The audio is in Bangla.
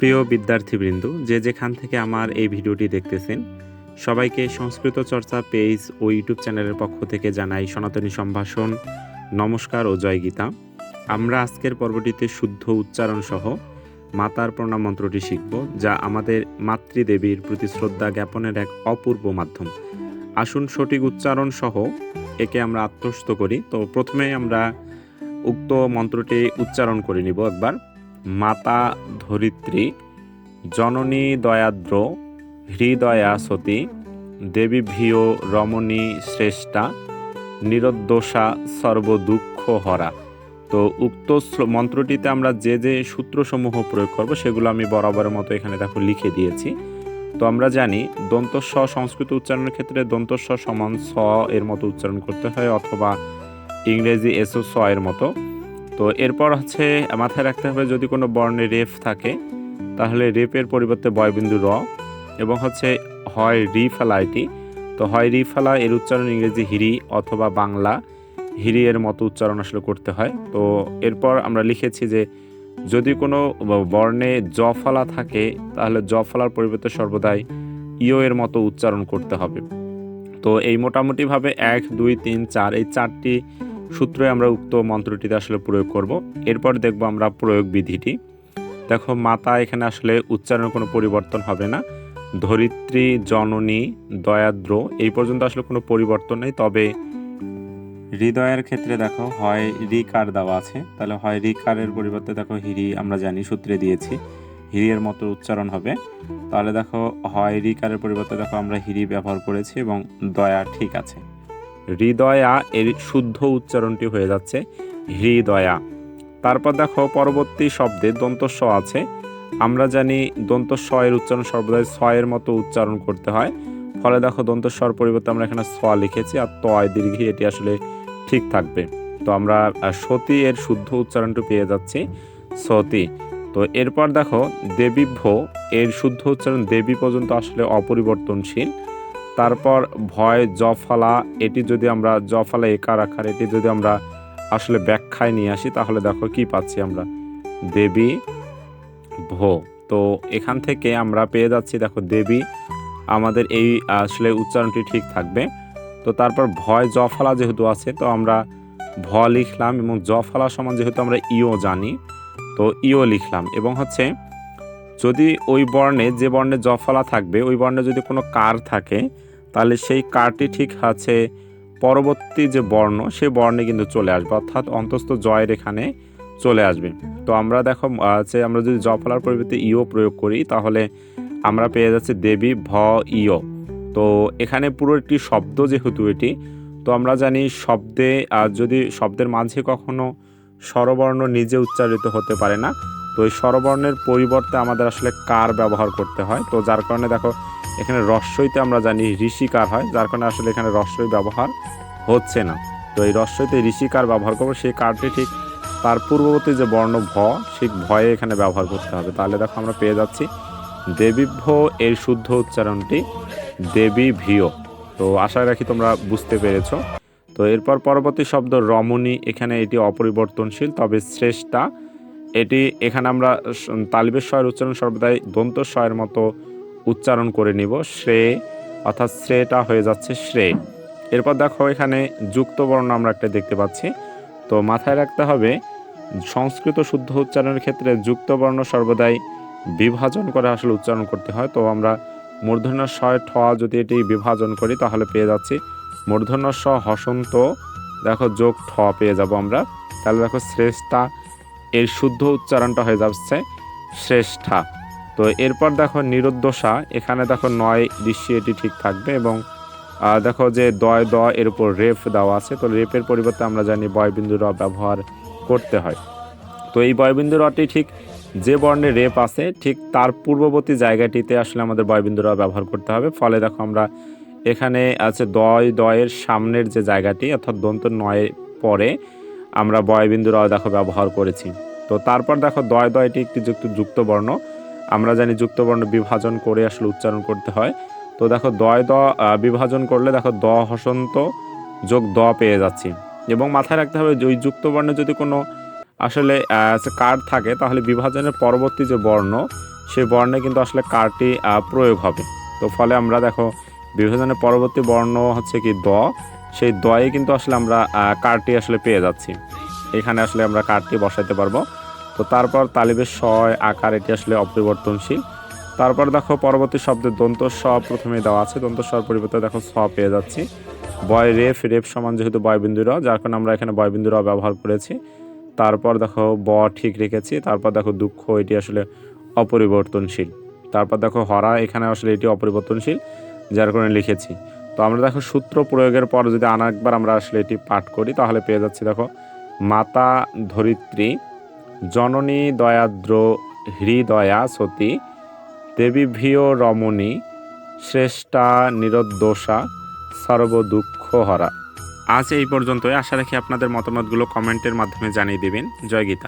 প্রিয় বিদ্যার্থীবৃন্দ, যে যেখান থেকে আমার এই ভিডিওটি দেখতেছেন, সবাইকে সংস্কৃত চর্চা পেজ ও ইউটিউব চ্যানেলের পক্ষ থেকে জানাই সনাতনী সম্ভাষণ, নমস্কার ও জয় গীতা। আমরা আজকের পর্বটিতে শুদ্ধ উচ্চারণ সহ মাতার প্রণাম মন্ত্রটি শিখব, যা আমাদের মাতৃদেবীর প্রতি শ্রদ্ধা জ্ঞাপনের এক অপূর্ব মাধ্যম। আসুন সঠিক উচ্চারণ সহ একে আমরা আত্মস্থ করি। তো প্রথমে আমরা উক্ত মন্ত্রটি উচ্চারণ করে নিব একবার। মাতা ধরিত্রী, জননী দয়াদ্র, হৃদয়া সতী, দেবী ভিয় রমণী শ্রেষ্ঠা, নিরদ্দোষা সর্বদুঃখ হরা তো উক্ত মন্ত্রটিতে আমরা যে যে সূত্রসমূহ প্রয়োগ করব, সেগুলো আমি বরাবরের মতো এখানে দেখো লিখে দিয়েছি। তো আমরা জানি, দন্ত স সংস্কৃত উচ্চারণের ক্ষেত্রে দন্ত স সমান স এর মতো উচ্চারণ করতে হয়, অথবা ইংরেজি এসও স এর মতো। তো এরপর হচ্ছে মাথায় রাখতে হবে যদি কোনো বর্ণে রেফ থাকে, তাহলে রেপের পরিবর্তে বয়বিন্দু র এবং হচ্ছে হয় রি ফেলা এটি তো হয় রি ফেলা এর উচ্চারণ ইংরেজি হিরি অথবা বাংলা, হিরি এর মতো উচ্চারণ আসলে করতে হয়। তো এরপর আমরা লিখেছি যে যদি কোনো বর্ণে জ ফলা থাকে, তাহলে জ ফলার পরিবর্তে সর্বদাই ইও এর মতো উচ্চারণ করতে হবে। তো এই মোটামুটিভাবে এক, দুই, তিন, চার, এই চারটি সূত্রে আমরা উক্ত মন্ত্রটিতে আসলে প্রয়োগ করব। এরপর দেখব আমরা প্রয়োগ বিধিটি। দেখো, মাতা এখানে আসলে উচ্চারণের কোনো পরিবর্তন হবে না। ধরিত্রী, জননী, দয়াদ্র, এই পর্যন্ত আসলে কোনো পরিবর্তন নেই। তবে হৃদয়ের ক্ষেত্রে দেখো, হয় রিকার দেওয়া আছে। তাহলে হয় রিকারের পরিবর্তে দেখো, হিরি আমরা জানি, সূত্রে দিয়েছি। হিরিয়ের মতো উচ্চারণ হবে। তাহলে দেখো, হয় রিকারের পরিবর্তে দেখো, আমরা হিরি ব্যবহার করেছি এবং দয়া ঠিক আছে। হৃদয়া এর শুদ্ধ উচ্চারণটি হয়ে যাচ্ছে, হৃদয়া। তারপর দেখো, পরবর্তী শব্দে দন্ত স আছে। আমরা জানি দন্ত স এর উচ্চারণ সর্বদাই এর মতো উচ্চারণ করতে হয়। ফলে দেখো দন্ত স্বর পরিবর্তে আমরা এখানে স লিখেছি আর তয় দীর্ঘি এটি আসলে ঠিক থাকবে। তো আমরা সতী এর শুদ্ধ উচ্চারণটি পেয়ে যাচ্ছি, সতী। তো এরপর দেখো দেবীভ্য এর শুদ্ধ উচ্চারণ দেবী পর্যন্ত আসলে অপরিবর্তনশীল। তারপর ভয়, জফলা, এটি যদি আমরা, জফলা একার আকার, এটি যদি আমরা আসলে ব্যাখ্যায় নিয়ে আসি, তাহলে দেখো কি পাচ্ছি আমরা? দেবী ভো তো এখান থেকে আমরা পেয়ে যাচ্ছি, দেখো দেবী, আমাদের এই আসলে উচ্চারণটি ঠিক থাকবে। তো তারপর ভয়, জফলা যেহেতু আছে, তো আমরা ভ লিখলাম এবং জফলা সমান যেহেতু আমরা ইও জানি, তো ইও লিখলাম এবং হচ্ছে যদি ওই বর্ণে যে বর্ণে জফলা থাকবে, ওই বর্ণে যদি কোনো কার থাকে তাহলে সেই কারটি ঠিক আছে। পরবর্তী যে বর্ণ সে বর্ণে কিন্তু চলে আসবে। অর্থাৎ অন্তস্থ জয়ের এখানে চলে আসবে। তো আমরা দেখো যে আমরা যদি জফলার পরিবর্তে ইও প্রয়োগ করি, তাহলে আমরা পেয়ে যাচ্ছি দেবী ভ ইয়। তো এখানে পুরো একটি শব্দ যেহেতু এটি, তো আমরা জানি শব্দে যদি শব্দের মাঝে কখনো স্বরবর্ণ নিজে উচ্চারিত হতে পারে না, তো এই স্বরবর্ণের পরিবর্তে আমাদের আসলে কার ব্যবহার করতে হয়? তো যার কারণে দেখো এখানে রস্যইতে আমরা জানি ঋষিকার হয়, যার কারণে আসলে এখানে রস্যই ব্যবহার হচ্ছে না। তো এই রস্যইতে ঋষিকার ব্যবহার করব, সেই কারটি ঠিক তার পূর্ববর্তী যে বর্ণ ভ, সেই ভয়ে এখানে ব্যবহার করতে হবে। তাহলে দেখো আমরা পেয়ে যাচ্ছি দেবীভ্য এর শুদ্ধ উচ্চারণটি দেবী ভিয় তো আশা রাখি তোমরা বুঝতে পেরেছ। তো এরপর পরবর্তী শব্দ রমণী, এখানে এটি অপরিবর্তনশীল, তবে শ্রেষ্ঠা। এটি এখানে আমরা তালিবের স্বয়ের উচ্চারণ সর্বদাই দন্ত মতো উচ্চারণ করে নিব, শ্রে, অর্থাৎ শ্রেটা হয়ে যাচ্ছে শ্রে। এরপর দেখো এখানে যুক্ত বর্ণ আমরা একটা দেখতে পাচ্ছি। তো মাথায় রাখতে হবে, সংস্কৃত শুদ্ধ উচ্চারণের ক্ষেত্রে যুক্ত বর্ণ সর্বদাই বিভাজন করে আসলে উচ্চারণ করতে হয়। তো আমরা মূর্ধন্য স্বয় ঠ যদি এটি বিভাজন করি, তাহলে পেয়ে যাচ্ছি মূর্ধন্য স, হসন্ত। দেখো যোগ ঠ পেয়ে যাব আমরা। তাহলে দেখো শ্রেষ্ঠা, এর শুদ্ধ উচ্চারণটা হয়ে যাচ্ছে শ্রেষ্ঠা। তো এরপর দেখো নিরুদ্দশা, এখানে দেখো নয় দৃশ্যে এটি ঠিক থাকবে এবং দেখো যে দয়, দ এর উপর রেফ দেওয়া আছে, তো রেফের পরিবর্তে আমরা জানি বয়বিন্দু র ব্যবহার করতে হয়। তো এই বয়বিন্দু রটি ঠিক যে বর্ণে রেপ আছে, ঠিক তার পূর্ববর্তী জায়গাটিতে আসলে আমাদের বয়বিন্দু র ব্যবহার করতে হবে। ফলে দেখো আমরা এখানে আছে দয়, দয়ের সামনের যে জায়গাটি, অর্থাৎ দন্ত নয় পরে আমরা বয়বিন্দু র দেখো ব্যবহার করেছি। তো তারপর দেখো দয় দয়টি একটি যুক্ত যুক্ত বর্ণ। আমরা জানি যুক্তবর্ণ বিভাজন করে আসলে উচ্চারণ করতে হয়। তো দেখো দয় দ বিভাজন করলে দেখো দ হসন্ত যোগ দ পেয়ে যাচ্ছি। এবং মাথায় রাখতে হবে যে ওই যুক্ত বর্ণে যদি কোনো আসলে কার্ড থাকে, তাহলে বিভাজনের পরবর্তী যে বর্ণ সেই বর্ণে কিন্তু আসলে কারটি প্রয়োগ হবে। তো ফলে আমরা দেখো বিভাজনের পরবর্তী বর্ণ হচ্ছে কি দ, সেই দয়ে কিন্তু আসলে আমরা কারটি আসলে পেয়ে যাচ্ছি। এখানে আসলে আমরা কারটি বসাইতে পারব। তো তারপর তালিবের শয় আকার এটি আসলে অপরিবর্তনশীল। তারপর দেখো পরবর্তী শব্দের দন্ত স প্রথমে দেওয়া আছে। দন্ত স্বর পরিবর্তে দেখো স পেয়ে যাচ্ছি। বয় রেফ রেফ সমান যেহেতু বয়বিন্দু র, যার কারণে আমরা এখানে বয়বিন্দু র ব্যবহার করেছি। তারপর দেখো ব ঠিক রেখেছি। তারপর দেখো দুঃখ, এটি আসলে অপরিবর্তনশীল। তারপর দেখো হরা, এখানে আসলে এটি অপরিবর্তনশীল, যার কারণে লিখেছি। তো আমরা দেখো সূত্র প্রয়োগের পর যদি আর একবার আমরা আসলে এটি পাঠ করি, তাহলে পেয়ে যাচ্ছি দেখো, মাতা ধরিত্রী জননী দয়াদ্র হৃদয়া সতী দেবীভিয় রমণী, শ্রেষ্ঠা নিরদ্দোষা সর্বদুঃখ হরা আজ এই পর্যন্তই। আশা রাখি আপনাদের মতামতগুলো কমেন্টের মাধ্যমে জানিয়ে দেবেন। জয় গীতা।